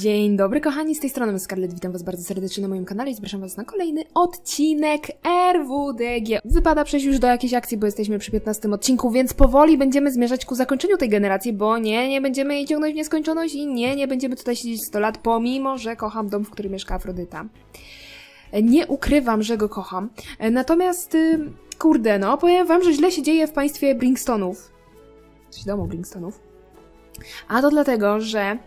Dzień dobry kochani, z tej strony Scarlett, witam was bardzo serdecznie na moim kanale i zapraszam was na kolejny odcinek RWDG. Wypada przejść już do jakiejś akcji, bo jesteśmy przy 15 odcinku, więc powoli będziemy zmierzać ku zakończeniu tej generacji, bo nie, nie będziemy jej ciągnąć w nieskończoność i nie, nie będziemy tutaj siedzieć 100 lat, pomimo, że kocham dom, w którym mieszka Afrodyta. Nie ukrywam, że go kocham. Natomiast, y, kurde, no, powiem wam, że źle się dzieje w państwie Brinkstonów. W domu Brinkstonów. A to dlatego, że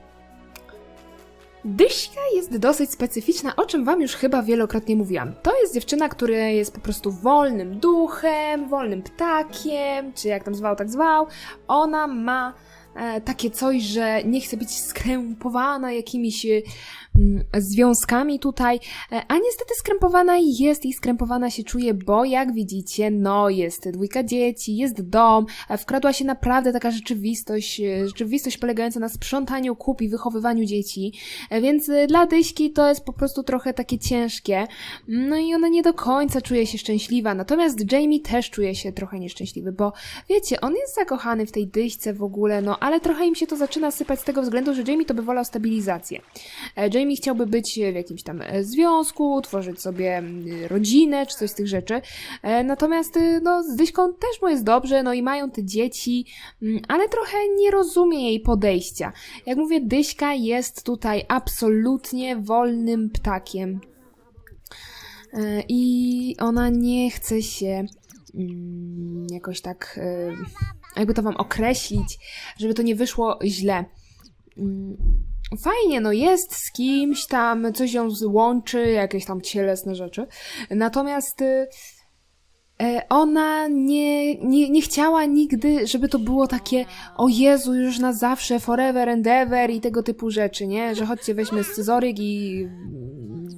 Dyśka jest dosyć specyficzna, o czym Wam już chyba wielokrotnie mówiłam. To jest dziewczyna, która jest po prostu wolnym duchem, wolnym ptakiem, czy jak tam zwał, tak zwał. Ona ma takie coś, że nie chce być skrępowana jakimiś e, mm, związkami tutaj, e, a niestety skrępowana jest i skrępowana się czuje, bo jak widzicie, no jest dwójka dzieci, jest dom, e, wkradła się naprawdę taka rzeczywistość, e, rzeczywistość polegająca na sprzątaniu kup i wychowywaniu dzieci, e, więc e, dla Dyśki to jest po prostu trochę takie ciężkie, no i ona nie do końca czuje się szczęśliwa, natomiast Jamie też czuje się trochę nieszczęśliwy, bo wiecie, on jest zakochany w tej Dyśce w ogóle, no ale trochę im się to zaczyna sypać z tego względu, że Jamie to by wolał stabilizację. E, Jamie chciałby być w jakimś tam e, związku, tworzyć sobie mm, rodzinę, czy coś z tych rzeczy. E, Natomiast no, z Dyśką też mu jest dobrze, no i mają te dzieci, mm, ale trochę nie rozumie jej podejścia. Jak mówię, Dyśka jest tutaj absolutnie wolnym ptakiem. E, I ona nie chce się mm, jakoś tak, e, jakby to wam określić, żeby to nie wyszło źle. Mm, Fajnie, no jest z kimś tam, coś ją łączy, jakieś tam cielesne rzeczy. Natomiast y, ona nie, nie, nie chciała nigdy, żeby to było takie o Jezu, już na zawsze, forever and ever i tego typu rzeczy, nie? Że chodźcie, weźmy scyzoryk i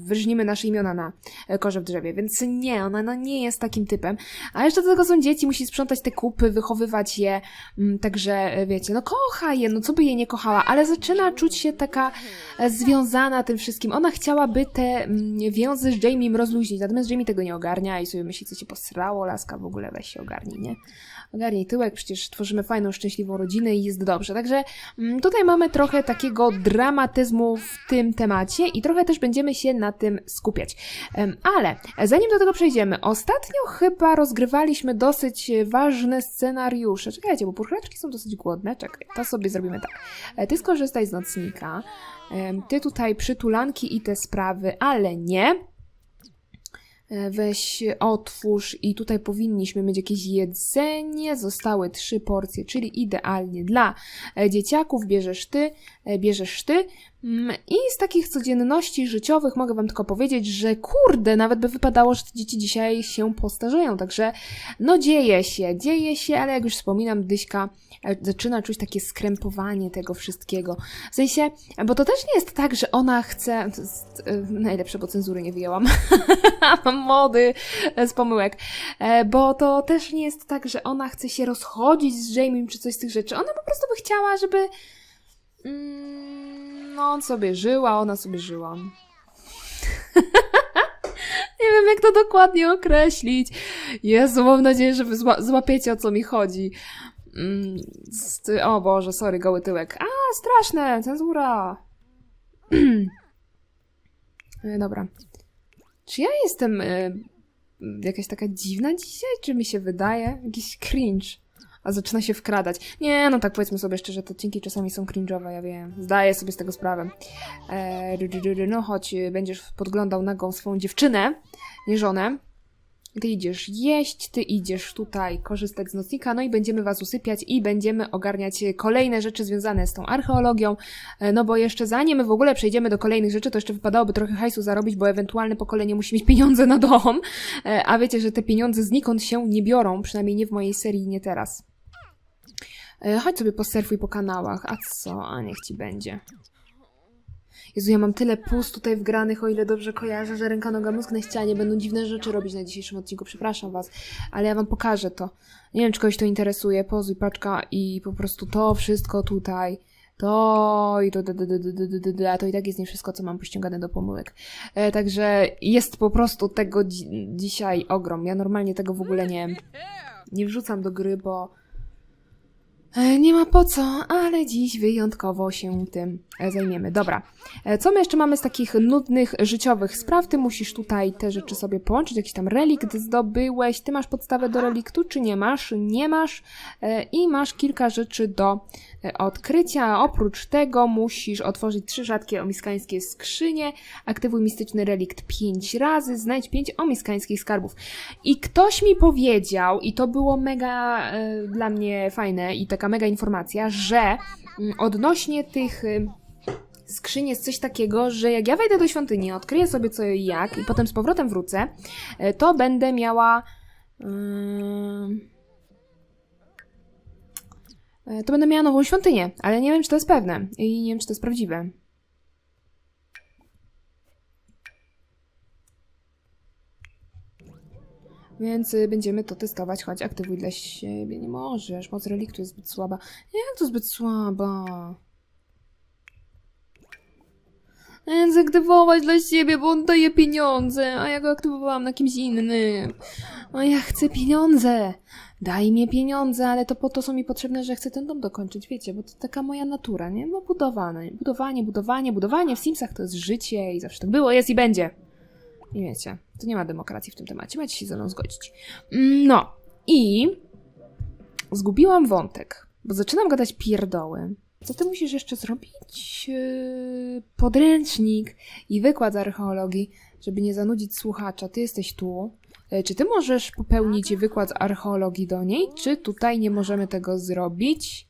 wyrżnimy nasze imiona na e, korze w drzewie. Więc nie, ona no, nie jest takim typem. A jeszcze do tego są dzieci, musi sprzątać te kupy, wychowywać je, mm, także e, wiecie, no kocha je, no co by je nie kochała, ale zaczyna czuć się taka e, związana tym wszystkim. Ona chciałaby te mm, więzy z Jamiem rozluźnić, natomiast Jamie tego nie ogarnia i sobie myśli, co ci posrało, laska w ogóle, weź się ogarnij, nie? Ogarnij tyłek, przecież tworzymy fajną, szczęśliwą rodzinę i jest dobrze. Także mm, tutaj mamy trochę takiego dramatyzmu w tym temacie i trochę też będziemy się na tym skupiać. Ale zanim do tego przejdziemy, ostatnio chyba rozgrywaliśmy dosyć ważne scenariusze. Czekajcie, bo purchlaczki są dosyć głodne. Czekaj, to sobie zrobimy tak. E, Ty skorzystaj z nocnika. Ty tutaj przytulanki i te sprawy, ale nie. E, Weź, otwórz i tutaj powinniśmy mieć jakieś jedzenie. Zostały trzy porcje, czyli idealnie dla e, dzieciaków. Bierzesz ty, e, bierzesz ty. Mm, I z takich codzienności życiowych mogę wam tylko powiedzieć, że kurde, nawet by wypadało, że te dzieci dzisiaj się postarzeją. Także no dzieje się, dzieje się, ale jak już wspominam, Dyśka e, zaczyna czuć takie skrępowanie tego wszystkiego. W sensie, bo to też nie jest tak, że ona chce. Jest, e, najlepsze, bo cenzury nie wyjęłam. Mody z pomyłek. E, Bo to też nie jest tak, że ona chce się rozchodzić z Jamiem czy coś z tych rzeczy. Ona po prostu by chciała, żeby. Mm, no, on sobie żyła, ona sobie żyła. Nie wiem, jak to dokładnie określić. Jezu, mam nadzieję, że wy zła złapiecie, o co mi chodzi. Mm, o Boże, sorry, goły tyłek. A, straszne, cenzura. E, Dobra. Czy ja jestem y, jakaś taka dziwna dzisiaj? Czy mi się wydaje? Jakiś cringe. A zaczyna się wkradać. Nie, no tak powiedzmy sobie szczerze, te odcinki czasami są cringe'owe, ja wiem. Zdaję sobie z tego sprawę. E, ry, no chodź, y, będziesz podglądał nagą swoją dziewczynę, nie żonę. Ty idziesz jeść, ty idziesz tutaj korzystać z nocnika, no i będziemy was usypiać i będziemy ogarniać kolejne rzeczy związane z tą archeologią, E, no bo jeszcze zanim w ogóle przejdziemy do kolejnych rzeczy, to jeszcze wypadałoby trochę hajsu zarobić, bo ewentualne pokolenie musi mieć pieniądze na dom, E, a wiecie, że te pieniądze znikąd się nie biorą, przynajmniej nie w mojej serii, nie teraz. E, chodź sobie posurfuj po kanałach. A co? A niech ci będzie. Jezu, ja mam tyle pust tutaj wgranych, o ile dobrze kojarzę, że ręka, noga, mózg na ścianie będą dziwne rzeczy robić na dzisiejszym odcinku, przepraszam was, ale ja wam pokażę to. Nie wiem, czy kogoś to interesuje, pozuj paczka i po prostu to wszystko tutaj, to i to, a to i tak jest nie wszystko, co mam pościągane do pomyłek. E, także jest po prostu tego dzi dzisiaj ogrom, ja normalnie tego w ogóle nie, nie wrzucam do gry, bo nie ma po co, ale dziś wyjątkowo się tym e, zajmiemy. Dobra, E, co my jeszcze mamy z takich nudnych, życiowych spraw? Ty musisz tutaj te rzeczy sobie połączyć, jakiś tam relikt zdobyłeś, ty masz podstawę do reliktu, czy nie masz? Nie masz E, i masz kilka rzeczy do e, odkrycia. Oprócz tego musisz otworzyć trzy rzadkie omiskańskie skrzynie, aktywuj mistyczny relikt pięć razy, znajdź pięć omiskańskich skarbów. I ktoś mi powiedział, i to było mega e, dla mnie fajne i taka mega informacja, że mm, odnośnie tych y, skrzyń jest coś takiego, że jak ja wejdę do świątyni, odkryję sobie co i jak i potem z powrotem wrócę, e, to będę miała... e, to będę miała nową świątynię, ale nie wiem, czy to jest pewne i nie wiem, czy to jest prawdziwe. Więc y, będziemy to testować, choć aktywuj dla siebie. Nie możesz, moc reliktu jest zbyt słaba. Jak to zbyt słaba? Więc aktywować dla siebie, bo on daje pieniądze, a ja go aktywowałam na kimś innym. A ja chcę pieniądze. Daj mi pieniądze, ale to po to są mi potrzebne, że chcę ten dom dokończyć, wiecie, bo to taka moja natura, nie? No budowanie, budowanie, budowanie, budowanie w Simsach to jest życie i zawsze tak było, jest i będzie. I wiecie, to nie ma demokracji w tym temacie, macie się ze mną zgodzić. Mm, No, i zgubiłam wątek, bo zaczynam gadać pierdoły. Co ty musisz jeszcze zrobić? Yy, podręcznik i wykład z archeologii, żeby nie zanudzić słuchacza. Ty jesteś tu. Yy, Czy ty możesz popełnić wykład z archeologii do niej? Czy tutaj nie możemy tego zrobić?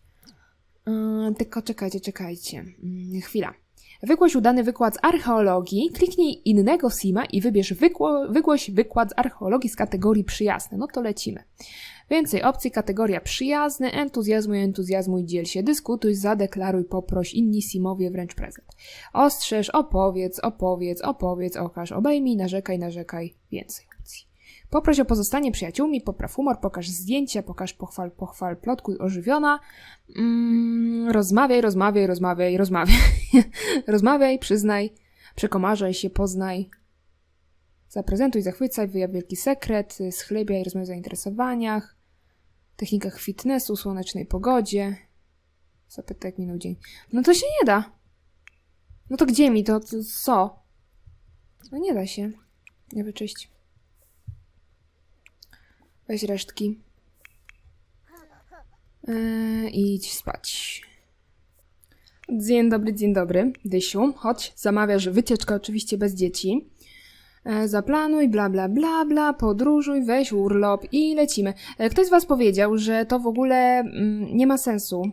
Yy, tylko czekajcie, czekajcie. Yy, chwila. Wygłoś udany wykład z archeologii, kliknij innego sima i wybierz wykło, wygłoś wykład z archeologii z kategorii przyjazne. No to lecimy. Więcej opcji, kategoria przyjazny, entuzjazmuj, entuzjazmuj, dziel się, dyskutuj, zadeklaruj, poproś, inni simowie, wręcz prezent. Ostrzeż, opowiedz, opowiedz, opowiedz, okaż, obejmij, narzekaj, narzekaj, więcej. Poproś o pozostanie przyjaciółmi, popraw humor, pokaż zdjęcia, pokaż pochwal, pochwal, plotkuj, ożywiona. Mm, rozmawiaj, rozmawiaj, rozmawiaj, rozmawiaj. rozmawiaj, przyznaj, przekomarzaj się, poznaj. Zaprezentuj, zachwycaj, wyjaw wielki sekret, schlebiaj, rozmawiaj o zainteresowaniach, technikach fitnessu, słonecznej pogodzie. Zapytaj, jak minął dzień. No to się nie da. No to gdzie mi to co? No nie da się. Nie wyczyść. Weź resztki. Yy, idź spać. Dzień dobry, dzień dobry. Dysiu, chodź, zamawiasz wycieczkę oczywiście bez dzieci. E, Zaplanuj, bla, bla, bla, bla, podróżuj, weź urlop i lecimy. E, Ktoś z Was powiedział, że to w ogóle mm, nie ma sensu,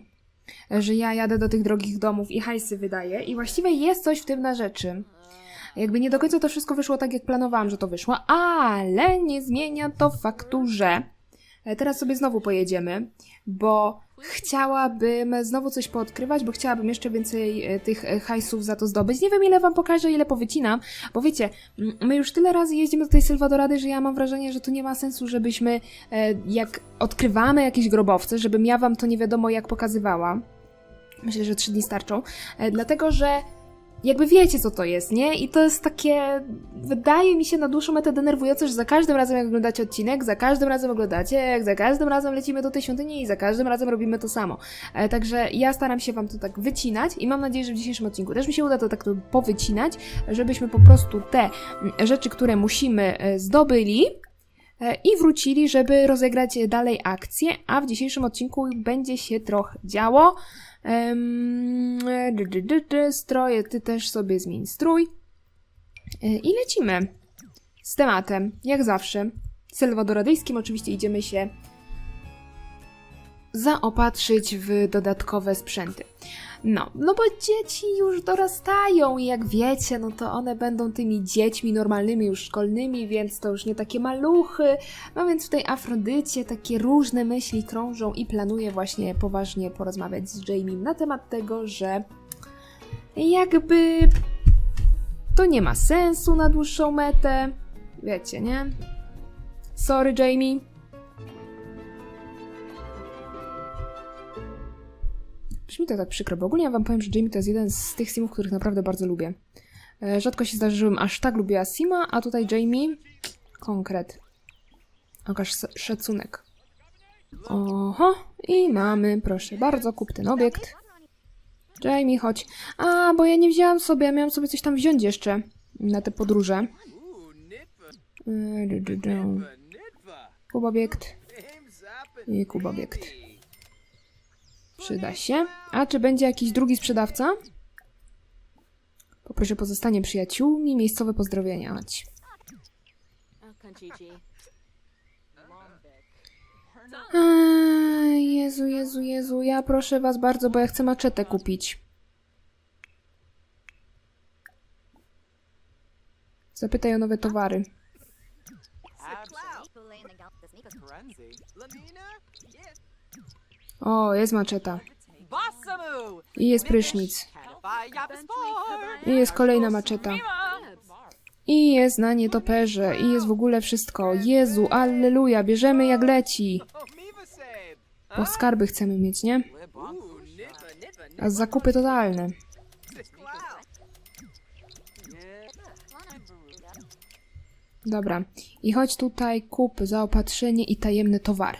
że ja jadę do tych drogich domów i hajsy wydaję i właściwie jest coś w tym na rzeczy. Jakby nie do końca to wszystko wyszło tak, jak planowałam, że to wyszło, ale nie zmienia to faktu, że e, teraz sobie znowu pojedziemy, bo chciałabym znowu coś poodkrywać, bo chciałabym jeszcze więcej e, tych e, hajsów za to zdobyć. Nie wiem, ile wam pokażę, ile powycinam, bo wiecie, my już tyle razy jeździmy do tej Sylwadorady, że ja mam wrażenie, że tu nie ma sensu, żebyśmy, jak odkrywamy jakieś grobowce, żebym ja wam to nie wiadomo jak pokazywała. Myślę, że trzy dni starczą, dlatego że jakby wiecie, co to jest, nie? I to jest takie, wydaje mi się na dłuższą metę denerwujące, że za każdym razem, jak oglądacie odcinek, za każdym razem oglądacie, jak za każdym razem lecimy do tej świątyni i za każdym razem robimy to samo. E, także ja staram się Wam to tak wycinać i mam nadzieję, że w dzisiejszym odcinku też mi się uda to tak powycinać, żebyśmy po prostu te mm, rzeczy, które musimy, e, zdobyli, e, i wrócili, żeby rozegrać dalej akcję, a w dzisiejszym odcinku będzie się trochę działo. Stroje, ty też sobie zmień strój. E, I lecimy z tematem, jak zawsze. Sylwadoradyjskim oczywiście idziemy się zaopatrzyć w dodatkowe sprzęty. No, no bo dzieci już dorastają i jak wiecie, no to one będą tymi dziećmi normalnymi, już szkolnymi, więc to już nie takie maluchy. No więc w tej Afrodycie takie różne myśli krążą i planuję właśnie poważnie porozmawiać z Jamie na temat tego, że jakby to nie ma sensu na dłuższą metę. Wiecie, nie? Sorry, Jamie. Brzmi to tak przykro, bo ogólnie ja wam powiem, że Jamie to jest jeden z tych simów, których naprawdę bardzo lubię. E, Rzadko się zdarzy, żebym aż tak lubiła sima, a tutaj Jamie konkret. Okaż szacunek. Oho, i mamy, proszę bardzo, kup ten obiekt. Jamie, chodź. A, bo ja nie wzięłam sobie, ja miałam sobie coś tam wziąć jeszcze na te podróże. Du. Kup obiekt i kup obiekt. Przyda się. A czy będzie jakiś drugi sprzedawca? Poproszę pozostanie przyjaciółmi, miejscowe pozdrowienia. Chodź. Jezu, Jezu, Jezu, ja proszę was bardzo, bo ja chcę maczetę kupić. Zapytaj o nowe towary. O, jest maczeta. I jest prysznic. I jest kolejna maczeta. I jest na nietoperze. I jest w ogóle wszystko. Jezu, alleluja, bierzemy jak leci. Bo skarby chcemy mieć, nie? A zakupy totalne. Dobra. I chodź tutaj, kup zaopatrzenie i tajemny towar.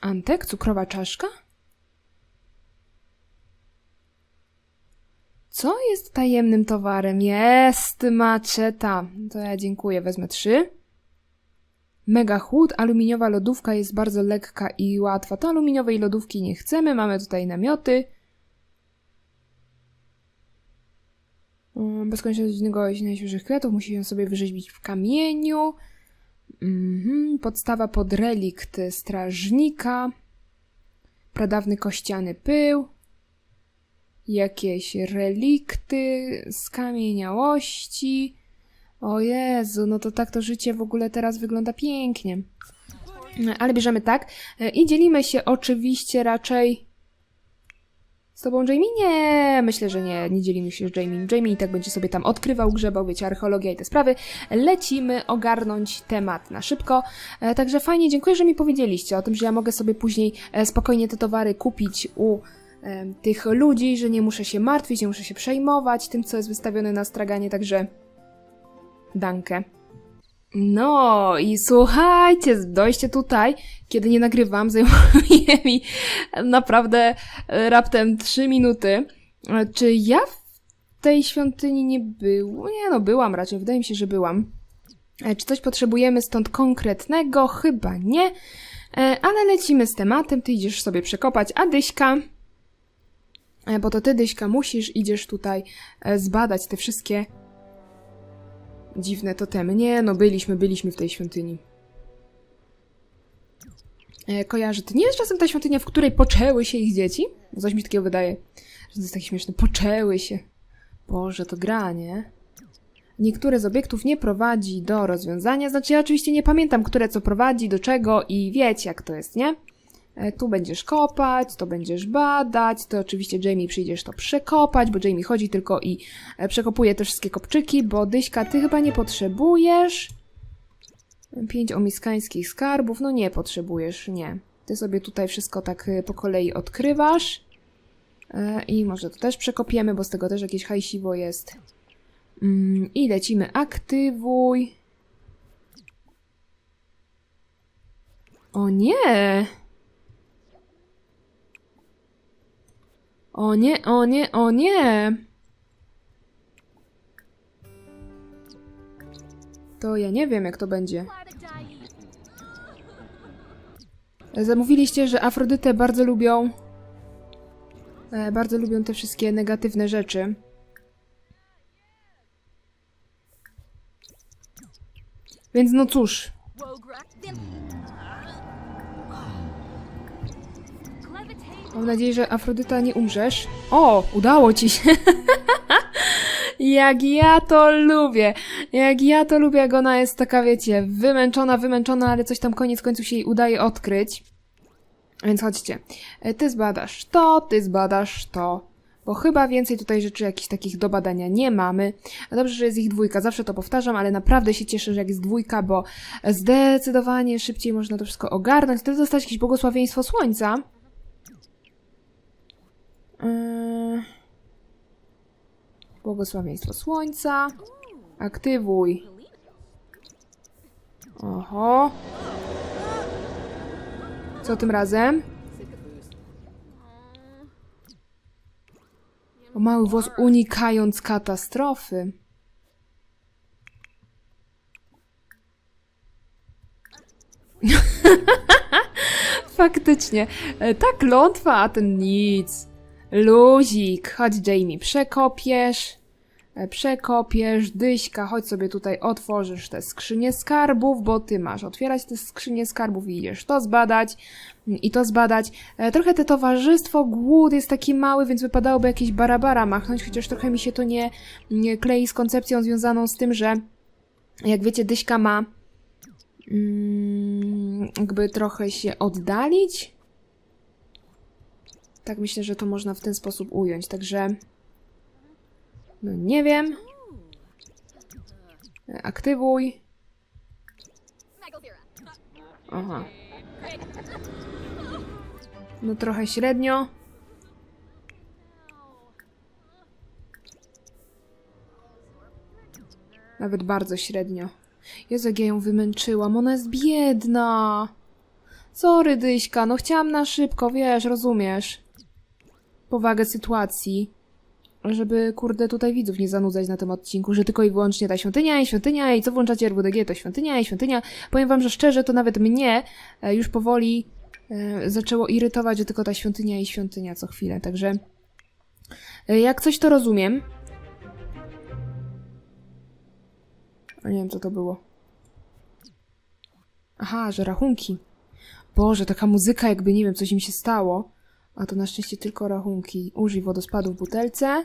Antek, cukrowa czaszka? Co jest tajemnym towarem? Jest maczeta. To ja dziękuję, wezmę trzy. Mega chłód, aluminiowa lodówka jest bardzo lekka i łatwa. To aluminiowej lodówki nie chcemy, mamy tutaj namioty. Mm, Bez konieczności najświeższych kwiatów musi się sobie wyrzeźbić w kamieniu. Mhm, Podstawa pod relikt strażnika. Pradawny kościany pył. Jakieś relikty, skamieniałości. O Jezu, no to tak to życie w ogóle teraz wygląda pięknie. Ale bierzemy tak. E, I dzielimy się oczywiście raczej. Tobą, Jamie? Nie, myślę, że nie, nie dzielimy się z Jamie. Jamie i tak będzie sobie tam odkrywał, grzebał, wiecie, archeologia i te sprawy. Lecimy ogarnąć temat na szybko. E, Także fajnie, dziękuję, że mi powiedzieliście o tym, że ja mogę sobie później e, spokojnie te towary kupić u em, tych ludzi, że nie muszę się martwić, nie muszę się przejmować tym, co jest wystawione na straganie, także dankę. No i słuchajcie, dojście tutaj, kiedy nie nagrywam, zajmuje mi naprawdę e, raptem 3 minuty. E, Czy ja w tej świątyni nie było? Nie no, byłam raczej, wydaje mi się, że byłam. E, Czy coś potrzebujemy stąd konkretnego? Chyba nie. Ale lecimy z tematem, ty idziesz sobie przekopać, a Dyśka, bo to ty Dyśka musisz, idziesz tutaj zbadać te wszystkie dziwne totemy. Nie, no byliśmy, byliśmy w tej świątyni. E, kojarzę, to nie jest czasem ta świątynia, w której poczęły się ich dzieci? Bo Coś mi takiego wydaje, że to jest takie śmieszne. Poczęły się. Boże, to gra, nie? Niektóre z obiektów nie prowadzi do rozwiązania, znaczy ja oczywiście nie pamiętam, które co prowadzi, do czego i wiecie jak to jest, nie? E, Tu będziesz kopać, to będziesz badać, to oczywiście Jamie przyjdziesz to przekopać, bo Jamie chodzi tylko i e, przekopuje te wszystkie kopczyki, bo Dyśka, ty chyba nie potrzebujesz. Pięć omiskańskich skarbów, no nie potrzebujesz, nie. Ty sobie tutaj wszystko tak e, po kolei odkrywasz. I może to też przekopiemy, bo z tego też jakieś hajsiwo jest. Mm, I lecimy aktywuj. O nie! O nie, o nie, o nie! To ja nie wiem, jak to będzie. Zamówiliście, że Afrodytę bardzo lubią. E, bardzo lubią te wszystkie negatywne rzeczy. Więc no cóż. Mam nadzieję, że Afrodyta nie umrzesz. O, udało ci się. jak ja to lubię. Jak ja to lubię, jak ona jest taka, wiecie, wymęczona, wymęczona, ale coś tam koniec końców się jej udaje odkryć. Więc chodźcie. E, Ty zbadasz to, ty zbadasz to. Bo chyba więcej tutaj rzeczy jakichś takich do badania nie mamy. Dobrze, że jest ich dwójka. Zawsze to powtarzam, ale naprawdę się cieszę, że jak jest dwójka, bo zdecydowanie szybciej można to wszystko ogarnąć. Chcę dostać jakieś błogosławieństwo słońca. Yy... Błogosławieństwo słońca. Aktywuj. Oho. Co tym razem? O mały włos unikając katastrofy. Faktycznie. E, Ta klątwa, a ten nic. Luzik. Chodź Jamie, przekopiesz. E, Przekopiesz, Dyśka, chodź sobie tutaj otworzysz te skrzynie skarbów, bo ty masz otwierać te skrzynie skarbów i idziesz to zbadać mm, i to zbadać. E, Trochę te towarzystwo, głód jest taki mały, więc wypadałoby jakieś barabara machnąć, chociaż trochę mi się to nie, nie klei z koncepcją związaną z tym, że jak wiecie, Dyśka ma mm, jakby trochę się oddalić. Tak myślę, że to można w ten sposób ująć, także no nie wiem. E, Aktywuj. Aha. No trochę średnio. Nawet bardzo średnio. Jezu, jak ja ją wymęczyłam. Ona jest biedna. Sorry, Dyśka, no chciałam na szybko, wiesz, rozumiesz. Powagę sytuacji żeby, kurde, tutaj widzów nie zanudzać na tym odcinku, że tylko i wyłącznie ta świątynia i świątynia i co włączacie RWDG, to świątynia i świątynia. Powiem wam, że szczerze, to nawet mnie e, już powoli e, zaczęło irytować, że tylko ta świątynia i świątynia co chwilę, także e, jak coś to rozumiem. Nie wiem, co to było. Aha, że rachunki. Boże, taka muzyka, jakby nie wiem, coś im się stało. A to na szczęście tylko rachunki. Użyj wodospadu w butelce.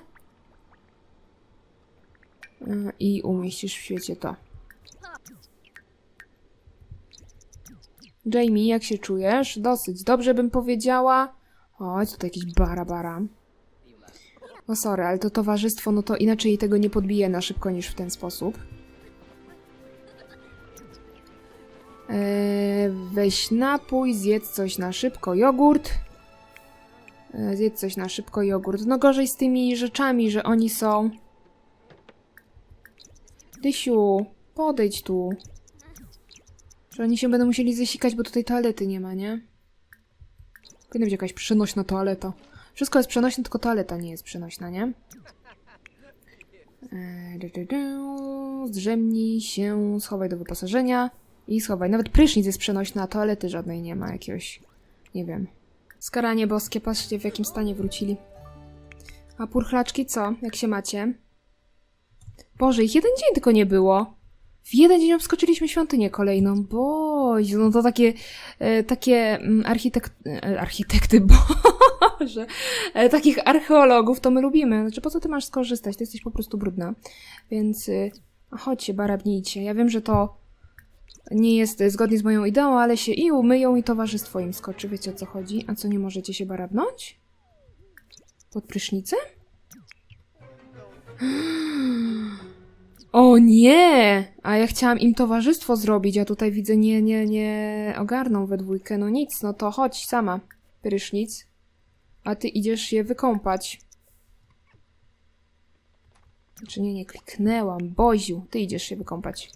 Yy, I umieścisz w świecie to. Jamie, jak się czujesz? Dosyć dobrze bym powiedziała. Chodź, tutaj jakiś bara bara. No sorry, ale to towarzystwo, no to inaczej tego nie podbije na szybko niż w ten sposób. Eee, weź napój, zjedz coś na szybko, jogurt. E, Zjedz coś na szybko, jogurt. No gorzej z tymi rzeczami, że oni są... Dysiu, podejdź tu. Że oni się będą musieli zesikać, bo tutaj toalety nie ma, nie? Powinna być jakaś przenośna toaleta. Wszystko jest przenośne, tylko toaleta nie jest przenośna, nie? Du. Zdrzemnij się, schowaj do wyposażenia i schowaj. Nawet prysznic jest przenośny, a toalety żadnej nie ma jakiegoś... Nie wiem. Skaranie boskie, patrzcie w jakim stanie wrócili. A purchlaczki co? Jak się macie? Boże, ich jeden dzień tylko nie było. W jeden dzień obskoczyliśmy świątynię kolejną. Boże, no to takie, e, takie mm, architekt, e, architekty, Boże, e, takich archeologów to my lubimy. Znaczy, po co ty masz skorzystać? Ty jesteś po prostu brudna. Więc y, chodźcie, barabnijcie. Ja wiem, że to nie jest zgodnie z moją ideą, ale się i umyją, i towarzystwo im skoczy. Wiecie o co chodzi? A co, nie możecie się barabnąć? Pod prysznicem? O nie! A ja chciałam im towarzystwo zrobić, a tutaj widzę nie, nie, nie ogarną we dwójkę. No nic, no to chodź sama, prysznic. A ty idziesz je wykąpać. Czy nie, nie kliknęłam. Boziu, ty idziesz się wykąpać.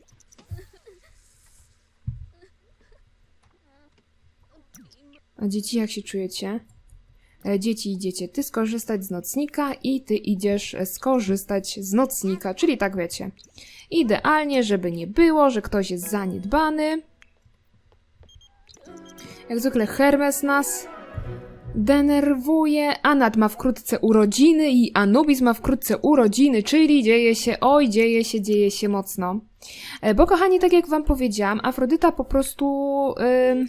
A dzieci, jak się czujecie? E, Dzieci idziecie ty skorzystać z nocnika i ty idziesz e, skorzystać z nocnika, czyli tak wiecie. Idealnie, żeby nie było, że ktoś jest zaniedbany. Jak zwykle Hermes nas denerwuje. Anat ma wkrótce urodziny i Anubis ma wkrótce urodziny, czyli dzieje się, oj, dzieje się, dzieje się mocno. E, Bo kochani, tak jak wam powiedziałam, Afrodyta po prostu... ym,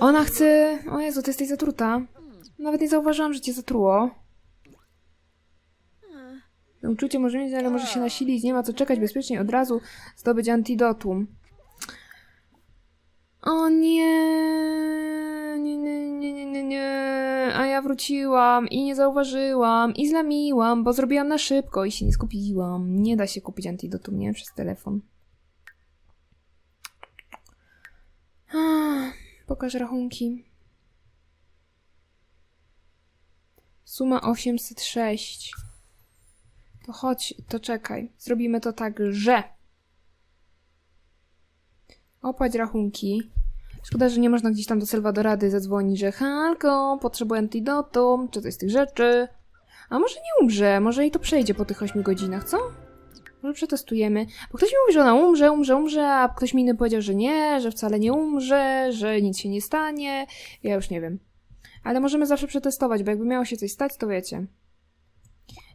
ona chce... O Jezu, ty jesteś zatruta. Nawet nie zauważyłam, że cię zatruło. Uczucie może mieć, ale może się nasilić. Nie ma co czekać. Bezpiecznie od razu zdobyć antidotum. O nie. Nie, nie, nie, nie, nie, nie. A ja wróciłam i nie zauważyłam i zlamiłam, bo zrobiłam na szybko i się nie skupiłam. Nie da się kupić antidotum, nie? Przez telefon. Pokaż rachunki. Suma 806. To chodź, to czekaj. Zrobimy to tak, że Opłać rachunki. Szkoda, że nie można gdzieś tam do Salvadorady zadzwonić, że Halko, potrzebuję antidotum, czy coś z tych rzeczy. A może nie umrze, może i to przejdzie po tych 8 godzinach, co? Może przetestujemy. Bo ktoś mi mówi, że ona umrze, umrze, umrze, a ktoś mi inny powiedział, że nie, że wcale nie umrze, że nic się nie stanie. Ja już nie wiem. Ale możemy zawsze przetestować, bo jakby miało się coś stać, to wiecie.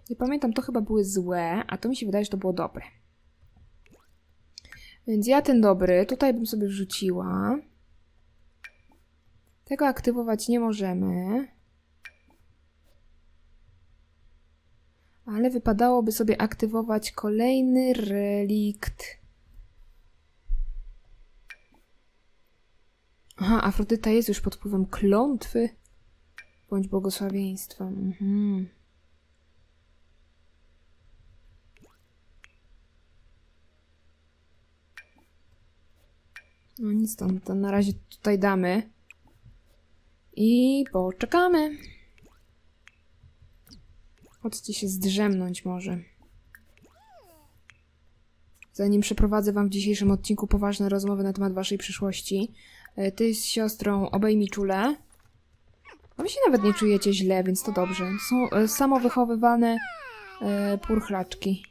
Nie pamiętam, to chyba były złe, a to mi się wydaje, że to było dobre. Więc ja ten dobry tutaj bym sobie wrzuciła. Tego aktywować nie możemy. Ale wypadałoby sobie aktywować kolejny relikt. Aha, Afrodyta jest już pod wpływem klątwy. Bądź błogosławieństwem. Mhm. No nic, to, to na razie tutaj damy. I poczekamy. Chodźcie się zdrzemnąć może. Zanim przeprowadzę wam w dzisiejszym odcinku poważne rozmowy na temat waszej przyszłości, e, ty z siostrą obejmij czule. A wy się nawet nie czujecie źle, więc to dobrze. Są e, samowychowywane e, purchlaczki.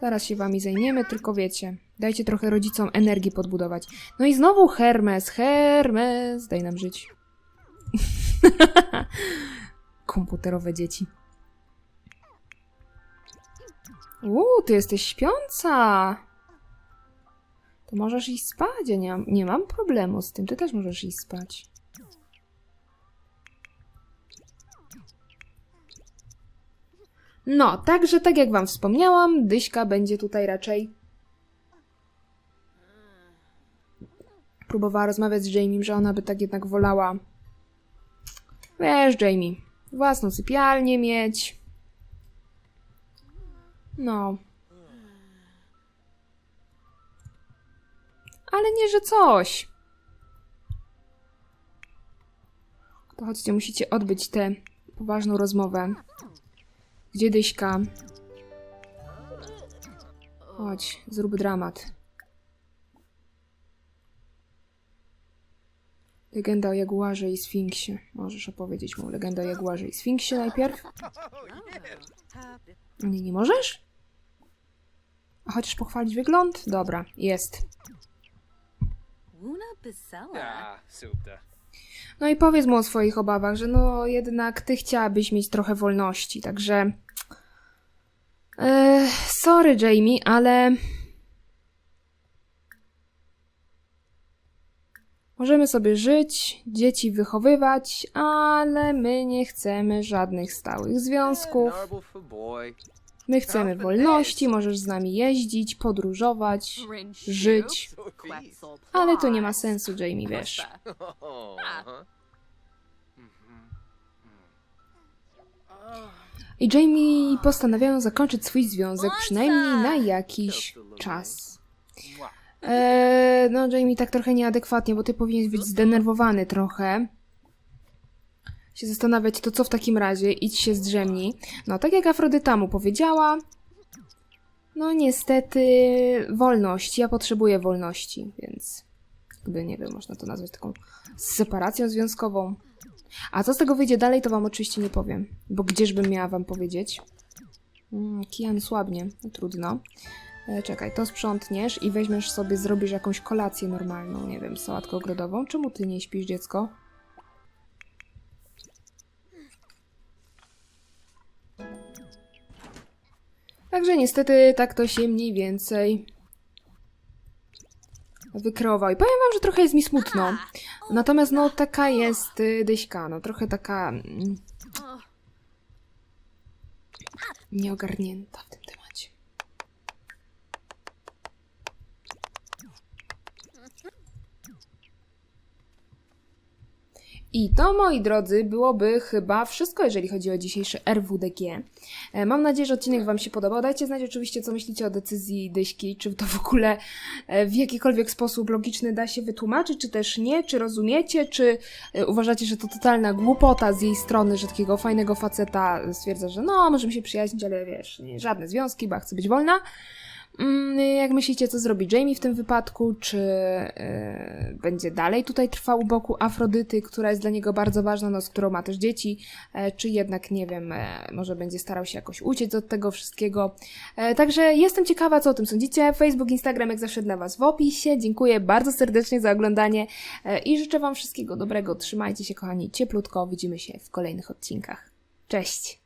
Zaraz się wami zajmiemy, tylko wiecie, dajcie trochę rodzicom energii podbudować. No i znowu Hermes, Hermes, daj nam żyć. Komputerowe dzieci. Uuu, ty jesteś śpiąca. To możesz iść spać, ja nie nie mam problemu z tym, ty też możesz iść spać. No, także tak jak wam wspomniałam, Dyśka będzie tutaj raczej próbowała rozmawiać z Jamie, że ona by tak jednak wolała Wiesz, Jamie, własną sypialnię mieć. No. Ale nie, że coś. To chodźcie, musicie odbyć tę poważną rozmowę. Gdzie Dyśka? Chodź, zrób dramat. Legenda o jaguarze i sfinksie. Możesz opowiedzieć mu legendę o jaguarze i sfinksie najpierw? Nie, nie możesz? A chociaż pochwalić wygląd? Dobra, jest. No i powiedz mu o swoich obawach, że no jednak ty chciałabyś mieć trochę wolności, także... Eee, sorry Jamie, ale... Możemy sobie żyć, dzieci wychowywać, ale my nie chcemy żadnych stałych związków. My chcemy wolności, możesz z nami jeździć, podróżować, żyć. Ale to nie ma sensu, Jamie, wiesz. I Jamie postanawiają zakończyć swój związek przynajmniej na jakiś czas. Eee, no, Jamie, tak trochę nieadekwatnie, bo ty powinieneś być zdenerwowany trochę. Się zastanawiać, to co w takim razie? Idź się zdrzemnij. No, tak jak Afrodyta mu powiedziała, no niestety wolność. Ja potrzebuję wolności, więc jakby, nie wiem, można to nazwać taką separacją związkową. A co z tego wyjdzie dalej, to wam oczywiście nie powiem, bo gdzieżbym miała wam powiedzieć? Mm, Kian słabnie, no, trudno. E, czekaj, to sprzątniesz i weźmiesz sobie, zrobisz jakąś kolację normalną, nie wiem, sałatkę ogrodową. Czemu ty nie śpisz, dziecko? Także niestety tak to się mniej więcej wykreował. I powiem wam, że trochę jest mi smutno. Natomiast no taka jest y, Dyśka, no trochę taka mm, nieogarnięta w tym temacie. I to, moi drodzy, byłoby chyba wszystko, jeżeli chodzi o dzisiejszy RWDG. E, Mam nadzieję, że odcinek Wam się podobał. Dajcie znać oczywiście, co myślicie o decyzji Dyśki, czy to w ogóle e, w jakikolwiek sposób logiczny da się wytłumaczyć, czy też nie, czy rozumiecie, czy e, uważacie, że to totalna głupota z jej strony, że takiego fajnego faceta stwierdza, że no, możemy się przyjaźnić, ale wiesz, nie, żadne związki, bo chcę być wolna. Mm, Jak myślicie, co zrobi Jamie w tym wypadku? Czy e, będzie dalej tutaj trwał u boku Afrodyty, która jest dla niego bardzo ważna, no z którą ma też dzieci? E, czy jednak, nie wiem, e, może będzie starał się jakoś uciec od tego wszystkiego? E, także jestem ciekawa, co o tym sądzicie. Facebook, Instagram, jak zawsze dla Was w opisie. Dziękuję bardzo serdecznie za oglądanie e, i życzę Wam wszystkiego dobrego. Trzymajcie się, kochani, cieplutko. Widzimy się w kolejnych odcinkach. Cześć!